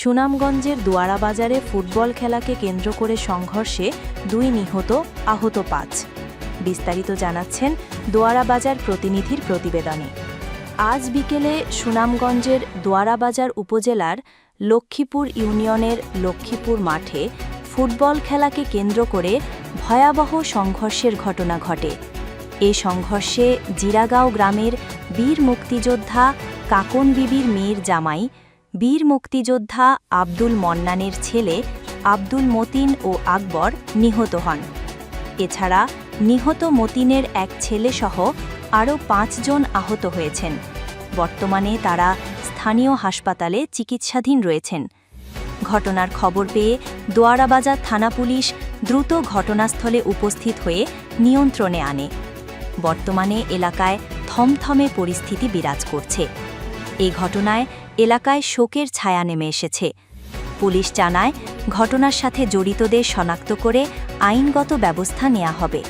সুনামগঞ্জের দোয়ারা বাজারে ফুটবল খেলাকে কেন্দ্র করে সংঘর্ষে দুই নিহত, আহত পাঁচ। বিস্তারিত জানাচ্ছেন দোয়ারা বাজার প্রতিনিধির প্রতিবেদনে। আজ বিকেলে সুনামগঞ্জের দোয়ারাবাজার উপজেলার লক্ষ্মীপুর ইউনিয়নের লক্ষ্মীপুর মাঠে ফুটবল খেলাকে কেন্দ্র করে ভয়াবহ সংঘর্ষের ঘটনা ঘটে। এ সংঘর্ষে জিরাগাঁও গ্রামের বীর মুক্তিযোদ্ধা কাকন বিবির মেয়ের জামাই বীর মুক্তিযোদ্ধা আব্দুল মন্নানের ছেলে আব্দুল মতিন ও আকবর নিহত হন। এছাড়া নিহত মতিনের এক ছেলেসহ আরও পাঁচজন আহত হয়েছেন। বর্তমানে তারা স্থানীয় হাসপাতালে চিকিৎসাধীন রয়েছেন। ঘটনার খবর পেয়ে দোয়ারাবাজার থানা পুলিশ দ্রুত ঘটনাস্থলে উপস্থিত হয়ে নিয়ন্ত্রণে আনে। বর্তমানে এলাকায় থমথমে পরিস্থিতি বিরাজ করছে। এই ঘটনায় এলাকায় শোকের ছায়া নেমে এসেছে। পুলিশ জানায়, ঘটনার সাথে জড়িতদের শনাক্ত করে আইনগত ব্যবস্থা নেওয়া হবে।